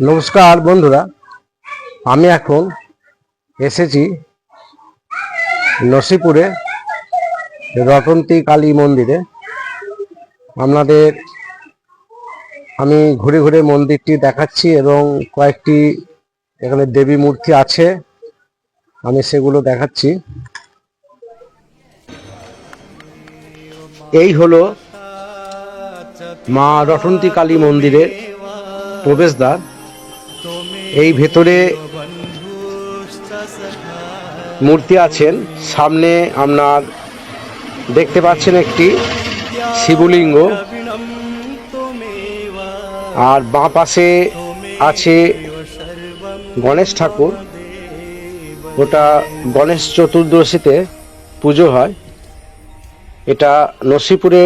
নমস্কার বন্ধুরা, আমি এখন এসেছি নসিপুরে রতন্তী কালী মন্দিরে। আপনাদের, আমি ঘুরে ঘুরে মন্দিরটি দেখাচ্ছি এবং কয়েকটি এখানে দেবী মূর্তি আছে, আমি সেগুলো দেখাচ্ছি। এই হলো মা রটন্তী কালী মন্দিরের প্রবেশদ্বার। এই ভেতরে মূর্তি আছেন। সামনে আপনার দেখতে পাচ্ছেন একটি শিবলিঙ্গ। আর বাঁ পাশে আছে গণেশ ঠাকুর। ওটা গণেশ চতুর্দশীতে পুজো হয়। এটা নসিপুরে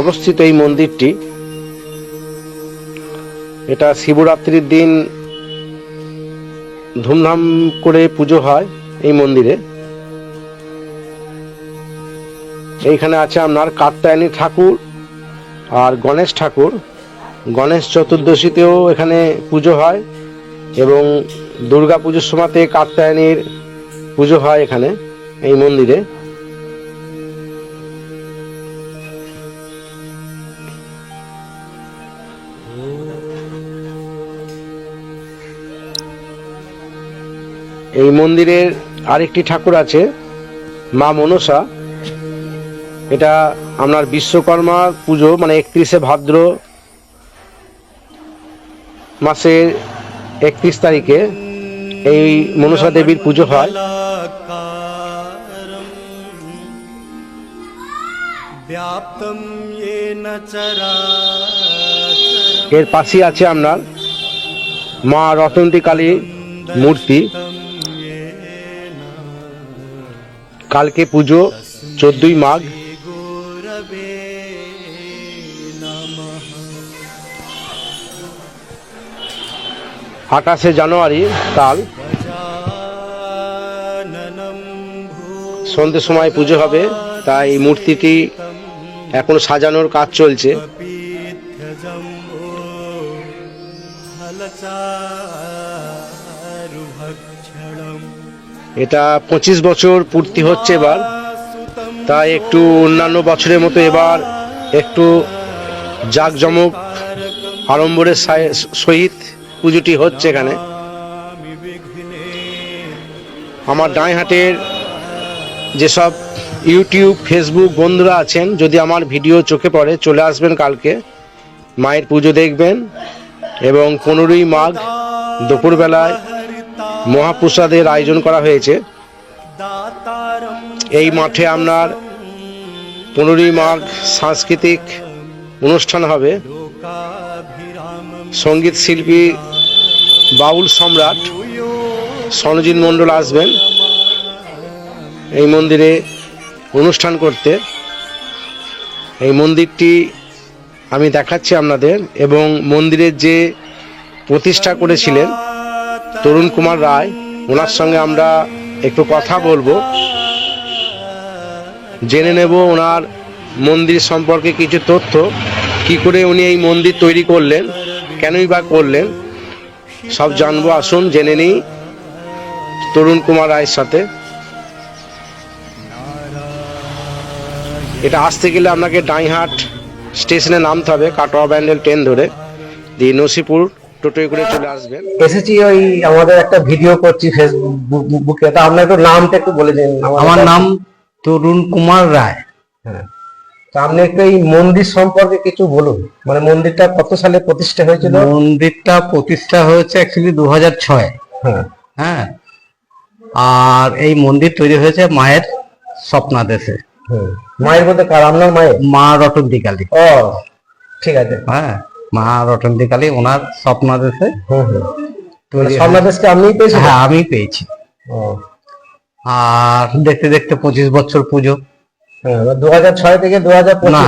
অবস্থিত এই মন্দিরটি। এটা শিবরাত্রির দিন ধুমধাম করে পুজো হয় এই মন্দিরে। এইখানে আছে আপনার কাত্যায়নী ঠাকুর আর গণেশ ঠাকুর। গণেশ চতুর্দশীতেও এখানে পুজো হয় এবং দুর্গা পুজোর সময়তে কাত্যায়নীর পুজো হয় এখানে, এই মন্দিরে। এই মন্দিরের আরেকটি ঠাকুর আছে মা মনসা। এটা আপনার বিশ্বকর্মা পুজো মানে একত্রিশে ভাদ্র মাসের একত্রিশ তারিখে এই মনসা দেবীর পুজো হয়। এর পাশে আছে আপনার মা রতন্তিকালী মূর্তি। কালকে পুজো চোদ্দই মাঘ गुरवे नमः আঠাশে জানুয়ারি কাল गजाननं সন্ধ্যের সময় পুজো হবে তাই এই মূর্তিটি এখন সাজানোর কাজ চলছে भूपीत्यजम्बो फलचारुभक्षणम् এটা পঁচিশ বছর পূর্তি হচ্ছে এবার। তাই একটু অন্যান্য বছরের মতো এবার একটু জাঁকজমক আড়ম্বরের সহিত পুজোটি হচ্ছে এখানে। আমার ডাঁই হাটের যেসব ইউটিউব, ফেসবুক বন্ধুরা আছেন, যদি আমার ভিডিও চোখে পড়ে, চলে আসবেন কালকে। মায়ের পুজো দেখবেন এবং পনেরোই মাঘ দুপুরবেলায় মহাপ্রসাদের আয়োজন করা হয়েছে। এই মাঠে আপনার পনেরোই মাঘ সাংস্কৃতিক অনুষ্ঠান হবে। সংগীত শিল্পী বাউল সম্রাট সনজিৎ মণ্ডল আসবেন এই মন্দিরে অনুষ্ঠান করতে। এই মন্দিরটি আমি দেখাচ্ছি আপনাদের এবং মন্দিরের যে প্রতিষ্ঠা করেছিলেন তরুণ কুমার রায়, ওনার সঙ্গে আমরা একটু কথা বলব। জেনে নেব ওনার মন্দির সম্পর্কে কিছু তথ্য। কি করে উনি এই মন্দির তৈরি করলেন, কেনই বা করলেন, সব জানব। আসুন, জেনে নিই তরুণ কুমার রায়ের সাথে। এটা আসতে গেলে আপনাকে ডাইহাট স্টেশনে নামতে হবে, কাটোয়া ব্যান্ডেল ট্রেন ধরে, দিয়ে নসিপুর টোটোয় করে চলে আসবেন। এসেছি ওই আমাদের একটা ভিডিও করছি ফেসবুকে তা আপনার একটু নামটা একটু বলে দিন। আমার নাম তরুণ কুমার রায়। হ্যাঁ। তা আপনি একটু এই মন্দির সম্পর্কে কিছু বলুন। মানে মন্দিরটা কত সালে প্রতিষ্ঠা হয়েছিল? মন্দিরটা প্রতিষ্ঠা হয়েছে অ্যাকচুয়ালি দু হাজার ছয়। হ্যাঁ। হ্যাঁ। আর এই মন্দির তৈরি হয়েছে মায়ের স্বপ্নাদেশে। মায়ের বলতে কার? আপনার মায়ের? মা রটন্তী কালী ও ঠিক আছে। হ্যাঁ। মা রটন্তী কালী ওনার স্বপ্নাদেশে। স্বর্ণাদেশকে আপনিই পেয়েছেন? হ্যাঁ আমি পেয়েছি। আর দেখতে দেখতে পঁচিশ বছর পুজো। হ্যাঁ দু হাজার ছয় থেকে দু হাজার না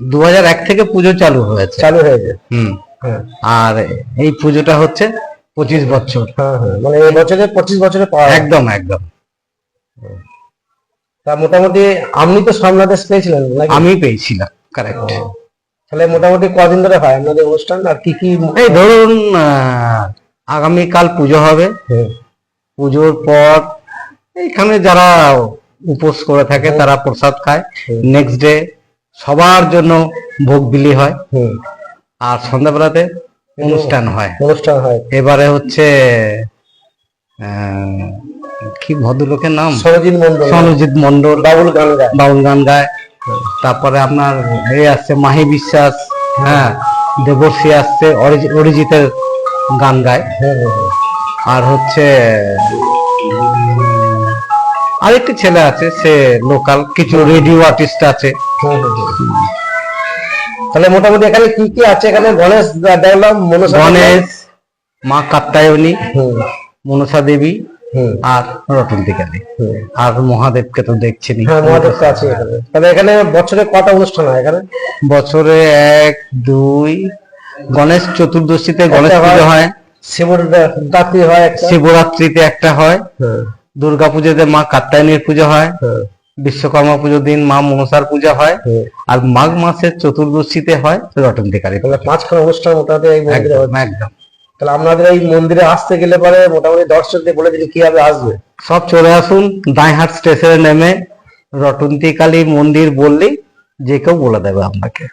দু হাজার এক থেকে পুজো চালু হয়েছে। চালু হয়েছে? হুম। হ্যাঁ। আর এই পুজোটা হচ্ছে পঁচিশ বছর। হ্যাঁ হ্যাঁ। মানে এই বছরে পঁচিশ বছরে পাওয়া একদম একদম। তা মোটামুটি আপনি তো স্বর্ণাদেশ পেয়েছিলেন আমি পেয়েছিলাম কারেক্ট। তাহলে মোটামুটি কদিন ধরে হয় আপনাদের অনুষ্ঠান? আর কি কি এই ধরুন আগামীকাল পুজো হবে। পুজোর পর এখানে যারা উপোস করে থাকে তারা প্রসাদ খায়। নেক্সট ডে সবার জন্য ভোগ বিলি হয়। আর সন্ধ্যাবেলাতে অনুষ্ঠান হয়। অনুষ্ঠান হয়। এবারে হচ্ছে আহ, কি ভদ্রলোকের নাম? সরজিৎ মন্ডল সনজিৎ মন্ডল বাবুল গান গায়। বাউল গান গায়। তারপরে আপনার এ আসছে মাহি বিশ্বাস হ্যাঁ দেবশ্রী আসছে অরিজি- অরিজিতের গান গায়। আর হচ্ছে আরেকটি ছেলে আছে সে লোকাল কিছু রেডিও আর্টিস্ট আছে। তাহলে মোটামুটি এখানে কি কি আছে এখানে গণেশ দেখলাম মনসা গণেশ মা কাত্তায়নী মনসা দেবী আর রটন্তিকালী হুম। আর মহাদেবকে তো দেখছেনি হ্যাঁ মহাদেব তো আছে এখানে। তাহলে এখানে বছরে কটা অনুষ্ঠান হয় এখানে? বছরে এক দুই গণেশ চতুর্দশীতে গণেশ হয়। পুজো হয় শিবর রাত্রি হয় শিবরাত্রিতে একটা হয়। দুর্গা পুজোতে মা কাত্তায়নীর পুজো হয়। বিশ্বকর্মা পুজোর দিন মা মনসার পূজা হয়। আর মাঘ মাসের চতুর্দশীতে হয় রটন্তিকারী তাহলে পাঁচখানা অনুষ্ঠান মোটামুটি একদম একদম। তাহলে আপনাদের এই মন্দিরে আসতে গেলে পরে মোটামুটি দর্শকদের বলে দিলে কীভাবে আসবে? সব চলে আসুন দাইহাট স্টেশনে নেমে রটন্তিকালী মন্দির বললেই যে কেউ বলে দেবে আপনাকে।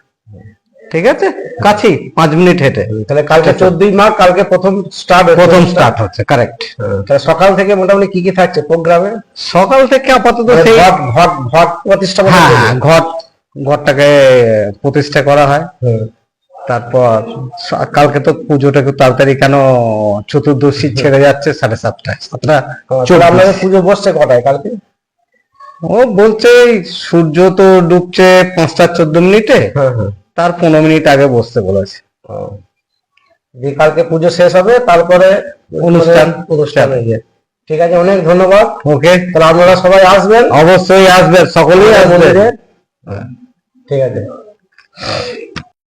ঠিক আছে? কাছেই পাঁচ মিনিট হেঁটে। তাহলে কালকে চোদ্দই মাঘ কালকে প্রথম স্টার্ট প্রথম স্টার্ট হচ্ছে কারেক্ট তাহলে সকাল থেকে মোটামুটি কি কি থাকছে প্রোগ্রামে? সকাল থেকে আপাতত সেই ঘট ঘট প্রতিষ্ঠা হ্যাঁ করবে? ঘট ঘরটাকে প্রতিষ্ঠা করা হয়। তারপর কালকে তো পুজোটা একটু তাড়াতাড়ি কেন চতুর্দশী ছেড়ে যাচ্ছে সাড়ে সাতটায়? সাতটা আপনাদের পুজো বসছে কটায় কালকে? ও বলছে সূর্য তো ডুবছে পাঁচটা চোদ্দ মিনিটে হ্যাঁ হ্যাঁ। তার পনেরো মিনিট আগে বসতে বলেছে। কালকে পুজো শেষ হবে তারপরে অনুষ্ঠান। অনুষ্ঠান। ঠিক আছে অনেক ধন্যবাদ। ওকে। তাহলে আপনারা সবাই আসবেন। অবশ্যই আসবেন সকলেই আসবে মন্দিরে ঠিক আছে।